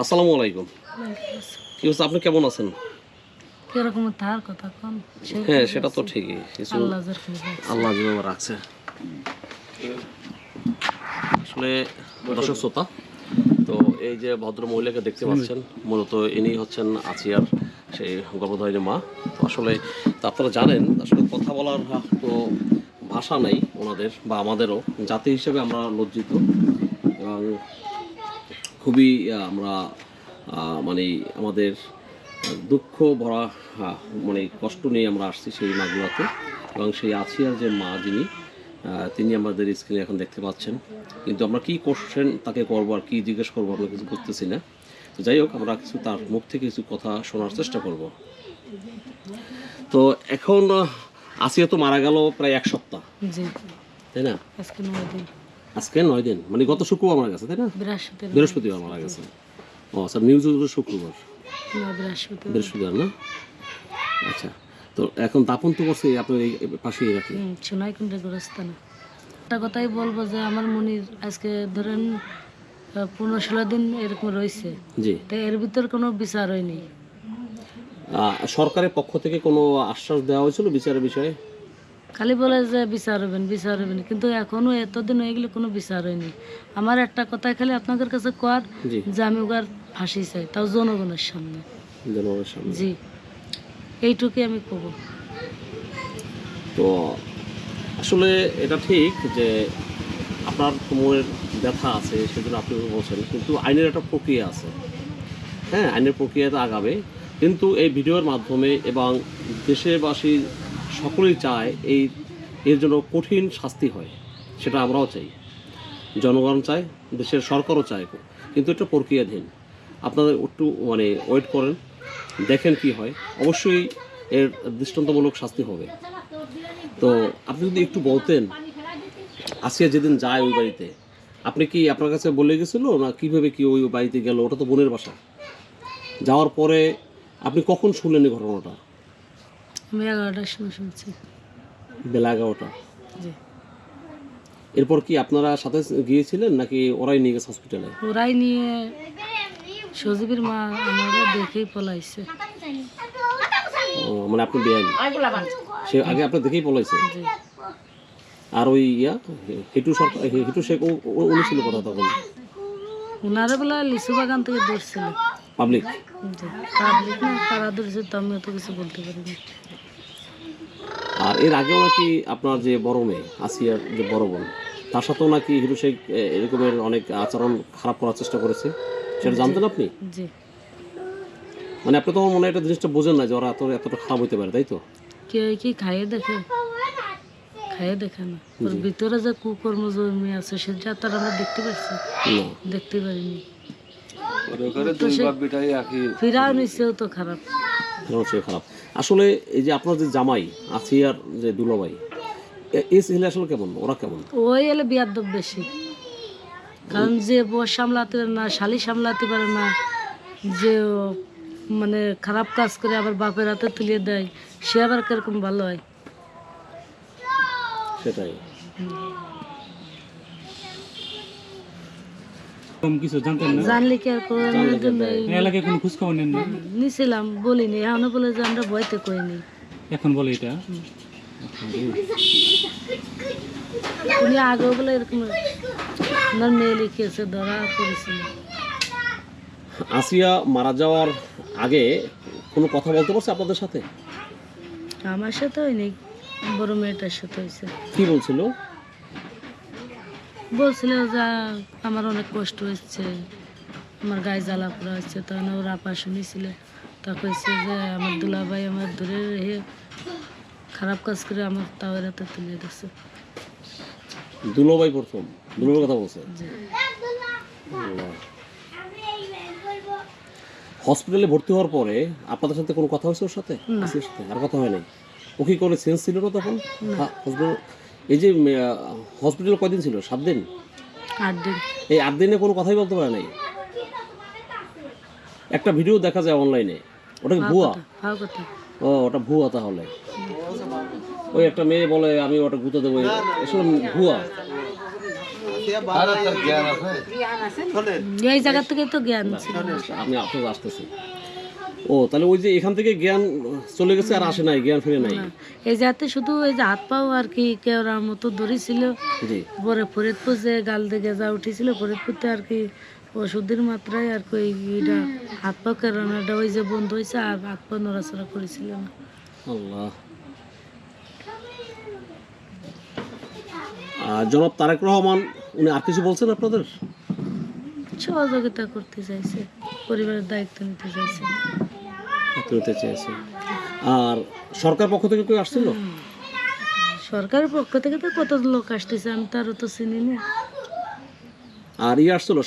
আসসালামু আলাইকুম। কি হচ্ছে আপনি কেমন আছেন? কীরকম তার কথা কম। হ্যাঁ সেটা তো ঠিকই। কিছু আল্লাহ রাখছে। যেভাবে রাখছে। আসলে দর্শক শ্রোতা তো এই যে ভদ্র মহিলাকে দেখতে পাচ্ছেন মূলত ইনি হচ্ছেন আচিয়ার সেই গর্ভধারিণী মা। তো আসলে তো আপনারা জানেন আসলে কথা বলার তো ভাষা নাই ওনাদের বা আমাদেরও। জাতি হিসেবে আমরা লজ্জিত। এবং খুবই আমরা মানে আমাদের দুঃখ ভরা মানে কষ্ট নিয়ে আমরা আসছি সেই মাগুরাতে। এবং সেই আছিয়ার যে মা যিনি তিনি আমাদের স্ক্রিনে এখন দেখতে পাচ্ছেন। কিন্তু আমরা কি কোশ্চেন তাকে করব আর কি জিজ্ঞেস করব আমরা কিছু বুঝতেছি না। তো যাই হোক আমরা কিছু তার মুখ থেকে কিছু কথা শোনার চেষ্টা করব। তো এখন আসিয়া তো মারা গেল প্রায় এক সপ্তাহ। তাই না? আজকে আজকে নয় দিন। মানে গত শুক্রবার মারা গেছে তাই না? বৃহস্পতি বৃহস্পতিবার মারা গেছে। ও আচ্ছা নিউজ শুক্রবার। বৃহস্পতিবার। না? আচ্ছা তো এখন দাপন তো করছে আপনার এই পাশেই রাখি সোনাই কুণ্ডে গোরস্থানে। একটা কথাই বলব যে আমার মনির আজকে ধরেন পনেরো ষোলো দিন এরকম রয়েছে। জি। তো এর ভিতর কোনো বিচার হয়নি সরকারের পক্ষ থেকে কোনো আশ্বাস দেওয়া হয়েছিল বিচারের বিষয়ে? খালি বলে যে বিচার হবেন বিচার হবেন কিন্তু এখনও এতদিন হয়ে গেলে কোনো বিচার হয়নি। আমার একটা কথাই খালি আপনাদের কাছে কর যে আমি ওগার ফাঁসি চাই তাও জনগণের সামনে। জি। এইটুকুই আমি কব। তো আসলে এটা ঠিক যে আপনার কোমরের ব্যথা আছে সেজন্য আপনি বলছেন কিন্তু আইনের একটা প্রক্রিয়া আছে। হ্যাঁ আইনের প্রক্রিয়াতে আগাবে। কিন্তু এই ভিডিওর মাধ্যমে এবং দেশবাসী সকলেই চায় এই, এর জন্য কঠিন শাস্তি হয়, সেটা আমরাও চাই। জনগণ চায়, দেশের সরকারও চায়, কিন্তু এটা প্রক্রিয়াধীন। আপনারা একটু মানে ওয়েট করেন, দেখেন কি হয়। অবশ্যই এর দৃষ্টান্তমূলক শাস্তি হবে। তো আপনি যদি একটু বলতেন আসিয়া যেদিন যায় ওই বাড়িতে, আপনি কি আপনার কাছে বলে গেছিল না কীভাবে কি ওই বাড়িতে গেল? ওটা তো বোনের বাসা। যাওয়ার পরে আপনি কখন শুনলেন এই ঘটনাটা? আমি এগারোটার সময় শুনছি। বেলা এগারোটা? জি। এরপর কি আপনারা সাথে গিয়েছিলেন নাকি ওরাই নিয়ে গেছে হসপিটালে ওরাই নিয়ে সজীবের মা আমারও দেখেই পলাইছে। ও, মানে আপনি বেআইন? সে আগে আপনি দেখেই পলাইছে? আর ওই ইয়া হেটু সরকার হেটু শেখ উনি ছিল কথা তখন? ওনারা বলে লিচু বাগান থেকে ধরছিল পাবলিক? পাবলিক না তারা ধরেছে তো আমি অত কিছু বলতে পারিনি। আর এর আগেও নাকি আপনার যে বড় মেয়ে আসিয়ার যে বড় বোন তার সাথেও নাকি হিরো শেখ এরকমের অনেক আচরণ খারাপ করার চেষ্টা করেছে। সেটা জানতেন আপনি? মানে আপনি তো আমার মনে হয় একটা জিনিসটা বোঝেন না যে ওরা এত এতটা খারাপ হতে পারে তাই তো? কেউ কি খাইয়ে দেখে? খাইয়ে দেখে না। ওর ভিতরে যে কুকর্ম জন্মে আছে সেটা তার আমরা দেখতে পাচ্ছি দেখতে পারিনি। তো ফিরাও নিচেও তো খারাপ। খারাপ। আসলে এই যে আপনার যে জামাই আসিয়ার যে দুলাভাই এ- এই ছেলে আসলে কেমন? ওরা কেমন? ওই এলে বিয়াদব বেশি। কারণ যে বউ সামলাতে পারে না শালি সামলাতে পারে না যে মানে খারাপ কাজ করে আবার বাপের হাতে তুলে দেয় সে আবার কীরকম ভালো হয়? সেটাই। কম কিছু জানতেন না? জানলে কি আর কোনো জন্য এলাকায় কোনো খোঁজ খবর নেন না নিছিলাম বলিনি। এখনও বলে যে আমরা ভয়তে কইনি এখন বলে এটা? উনি আগেও বলে এরকম আমার মেয়ে লিখিয়েছে ধরা পড়েছিল। আসিয়া মারা যাওয়ার আগে কোনো কথা বলতে পারছে আপনাদের সাথে? আমার সাথে হয়নি বড় মেয়েটার সাথে হয়েছে। কি বলছিল? বলছিল যে আমার অনেক কষ্ট হচ্ছে আমার গায়ে জ্বালা পোড়া হচ্ছে তখন ওর আপা শুনেছিল তা কইছে যে আমার দুলাভাই আমার ধরে রেখে খারাপ কাজ করে আমার তাওয়ের হাতে তুলে দিচ্ছে দুলোভাই প্রথম দুলোভাই কথা বলছে? হসপিটালে ভর্তি হওয়ার পরে আপনাদের সাথে কোনো কথা হয়েছে ওর সাথে? আর কথা হয় নাই? ও কি করে সেন্স ছিল না তখন? হসপিটাল এই যে হসপিটাল কয়দিন ছিল? সাত দিন? আট দিন। এই আট দিনে কোনো কথাই বলতে পারে নাই? একটা ভিডিও দেখা যায় অনলাইনে ওটা কি ভুয়া? ও ওটা ভুয়া তাহলে। ওই একটা মেয়ে বলে আমি ওটা গুঁতো দেবো। এসব ভুয়া। এই জায়গা থেকে তো জ্ঞান ছিল আমি আপনার আসতেছি। ও তাহলে ওই যে এখান থেকে জ্ঞান চলে গেছে আর আসে নাই জ্ঞান ফিরে নাই। এই জাতে শুধু এই যে হাত পাও আর কি কেওড়ার মতো ধরেছিল। পরে ফরিদপুর যে গাল দিকে যা উঠেছিল ফরিদপুরতে আর কি ওষুধের মাত্রায় আর কি এটা হাত পা কেরানোটা ওই যে বন্ধ হয়েছে আর হাত পা নড়াচড়া করেছিল না। আল্লাহ। আর জনাব তারেক রহমান উনি আর কিছু বলছেন আপনাদের? সহযোগিতা করতে চাইছে পরিবারের দায়িত্ব নিতে চাইছে। নিতে চেয়েছে। আর সরকার পক্ষ থেকে কেউ আসছিল? সরকারের পক্ষ থেকে তো কত লোক আসতেছে আমি তারও তো চিনি না। আর ইয়ে আসছিল?